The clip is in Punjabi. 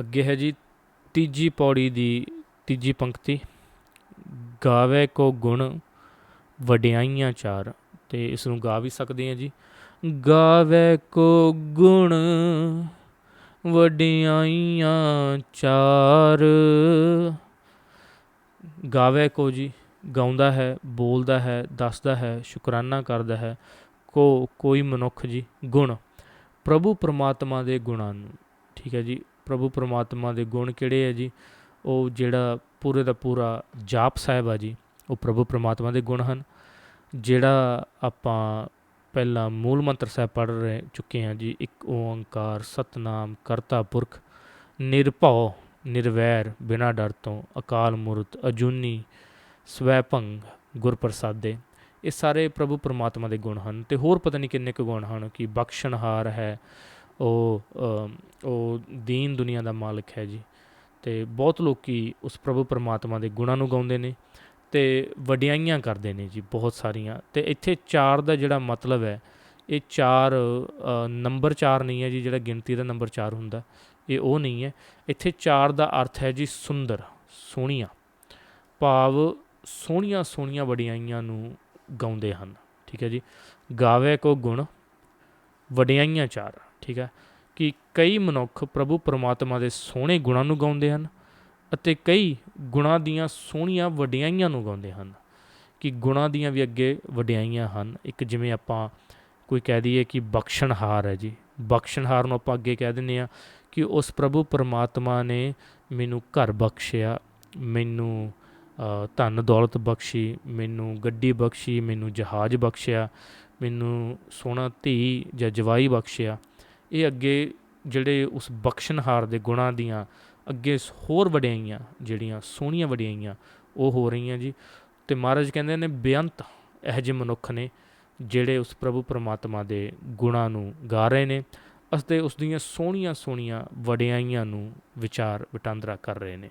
ਅੱਗੇ ਹੈ ਜੀ ਤੀਜੀ ਪੌੜੀ ਦੀ ਤੀਜੀ ਪੰਕਤੀ। ਗਾਵੇ ਕੋ ਗੁਣ ਵਡਿਆਈਆਂ ਚਾਰ, ਤੇ ਇਸ ਨੂੰ ਗਾ ਵੀ ਸਕਦੇ ਹਾਂ ਜੀ। ਗਾਵੇ ਕੋ ਗੁਣ ਵਡਿਆਈਆਂ ਚਾਰ। ਗਾਵੇ ਕੋ ਜੀ ਗਾਉਂਦਾ ਹੈ, ਬੋਲਦਾ ਹੈ, ਦੱਸਦਾ ਹੈ, ਸ਼ੁਕਰਾਨਾ ਕਰਦਾ ਹੈ। ਕੋ, ਕੋਈ ਮਨੁੱਖ ਜੀ ਗੁਣ, ਪ੍ਰਭੂ ਪਰਮਾਤਮਾ ਦੇ ਗੁਣਾਂ ਨੂੰ। ਠੀਕ ਹੈ ਜੀ। ਪ੍ਰਭੂ ਪਰਮਾਤਮਾ ਦੇ ਗੁਣ ਕਿਹੜੇ ਆ ਜੀ? ਉਹ ਜਿਹੜਾ ਪੂਰੇ ਦਾ ਪੂਰਾ ਜਾਪ ਸਾਹਿਬ ਆ ਜੀ, ਉਹ ਪ੍ਰਭੂ ਪਰਮਾਤਮਾ ਦੇ ਗੁਣ ਹਨ। ਜਿਹੜਾ ਆਪਾਂ ਪਹਿਲਾਂ ਮੂਲ ਮੰਤਰ ਸਾਹਿਬ ਪੜ੍ਹ ਰਹੇ ਚੁੱਕੇ ਹਾਂ ਜੀ, ਇੱਕ ਓੰਕਾਰ, ਸਤਨਾਮ, ਕਰਤਾ ਪੁਰਖ, ਨਿਰਭਉ, ਨਿਰਵੈਰ, ਬਿਨਾ ਡਰ ਤੋਂ, ਅਕਾਲ ਮੂਰਤ, ਅਜੂਨੀ ਸਵੈਭੰਗ ਗੁਰ ਪ੍ਰਸਾਦੇ ਇਹ ਸਾਰੇ ਪ੍ਰਭੂ ਪਰਮਾਤਮਾ ਦੇ ਗੁਣ ਹਨ। ਤੇ ਹੋਰ ਪਤਾ ਨਹੀਂ ਕਿੰਨੇ ਕੁ ਗੁਣ ਹਨ ਕਿ ਬਖਸ਼ਣਹਾਰ ਹੈ ਉਹ ਉਹ ਦੀਨ ਦੁਨੀਆ ਦਾ ਮਾਲਕ ਹੈ ਜੀ। ਤੇ ਬਹੁਤ ਲੋਕੀ ਉਸ ਪ੍ਰਭੂ ਪਰਮਾਤਮਾ ਦੇ ਗੁਣਾਂ ਨੂੰ ਗਾਉਂਦੇ ਨੇ ਤੇ ਵਡਿਆਈਆਂ ਕਰਦੇ ਨੇ ਜੀ ਬਹੁਤ ਸਾਰੀਆਂ। ਤੇ ਇੱਥੇ ਚਾਰ ਦਾ ਜਿਹੜਾ ਮਤਲਬ ਹੈ, ਇਹ ਚਾਰ ਨੰਬਰ ਚਾਰ ਨਹੀਂ ਹੈ ਜੀ, ਜਿਹੜਾ ਗਿਣਤੀ ਦਾ ਨੰਬਰ ਚਾਰ ਹੁੰਦਾ, ਇਹ ਉਹ ਨਹੀਂ ਹੈ। ਇੱਥੇ ਚਾਰ ਦਾ ਅਰਥ ਹੈ ਜੀ ਸੁੰਦਰ, ਸੋਹਣੀਆਂ। ਭਾਵ ਸੋਹਣੀਆਂ ਸੋਹਣੀਆਂ ਵਡਿਆਈਆਂ ਨੂੰ ਗਾਉਂਦੇ ਹਨ, ਠੀਕ ਹੈ ਜੀ। ਗਾਵੇ ਕੋ ਗੁਣ ਵਡਿਆਈਆਂ ਚਾਰ ਠੀਕ ਹੈ? ਕਿ ਕਈ ਮਨੁੱਖ ਪ੍ਰਭੂ ਪਰਮਾਤਮਾ ਦੇ ਸੋਹਣੇ ਗੁਣਾਂ ਨੂੰ ਗਾਉਂਦੇ ਹਨ ਅਤੇ ਕਈ ਗੁਣਾਂ ਦੀਆਂ ਸੋਹਣੀਆਂ ਵਡਿਆਈਆਂ ਨੂੰ ਗਾਉਂਦੇ ਹਨ। ਕਿ ਗੁਣਾਂ ਦੀਆਂ ਵੀ ਅੱਗੇ ਵਡਿਆਈਆਂ ਹਨ। ਇੱਕ ਜਿਵੇਂ ਆਪਾਂ ਕੋਈ ਕਹਿ ਦਈਏ ਕਿ ਬਖਸ਼ਣਹਾਰ ਹੈ ਜੀ। ਬਖਸ਼ਣਹਾਰ ਨੂੰ ਆਪਾਂ ਅੱਗੇ ਕਹਿ ਦਿੰਦੇ ਆ ਕਿ ਉਸ ਪ੍ਰਭੂ ਪਰਮਾਤਮਾ ਨੇ ਮੈਨੂੰ ਘਰ ਬਖਸ਼ਿਆ ਮੈਨੂੰ ਅ, ਧਨ ਦੌਲਤ ਬਖਸ਼ੀ ਮੈਨੂੰ ਗੱਡੀ ਬਖਸ਼ੀ ਮੈਨੂੰ ਜਹਾਜ਼ ਬਖਸ਼ਿਆ ਮੈਨੂੰ ਸੋਹਣਾ ਧੀ ਜਾਂ ਜਵਾਈ ਬਖਸ਼ਿਆ। ਇਹ ਅੱਗੇ ਜਿਹੜੇ ਉਸ ਬਖਸ਼ਣਹਾਰ ਦੇ ਗੁਣਾਂ ਦੀਆਂ ਅੱਗੇ ਹੋਰ ਵਡਿਆਈਆਂ, ਜਿਹੜੀਆਂ ਸੋਹਣੀਆਂ ਵਡਿਆਈਆਂ, ਉਹ ਹੋ ਰਹੀਆਂ ਜੀ। ਤੇ ਮਹਾਰਾਜ ਕਹਿੰਦੇ ਨੇ, ਬੇਅੰਤ ਇਹੋ ਜਿਹੇ ਮਨੁੱਖ ਨੇ ਜਿਹੜੇ ਉਸ ਪ੍ਰਭੂ ਪਰਮਾਤਮਾ ਦੇ ਗੁਣਾਂ ਨੂੰ ਗਾ ਰਹੇ ਨੇ ਅਤੇ ਉਸ ਦੀਆਂ ਸੋਹਣੀਆਂ ਸੋਹਣੀਆਂ ਵਡਿਆਈਆਂ ਨੂੰ ਵਿਚਾਰ ਵਟਾਂਦਰਾ ਕਰ ਰਹੇ ਨੇ।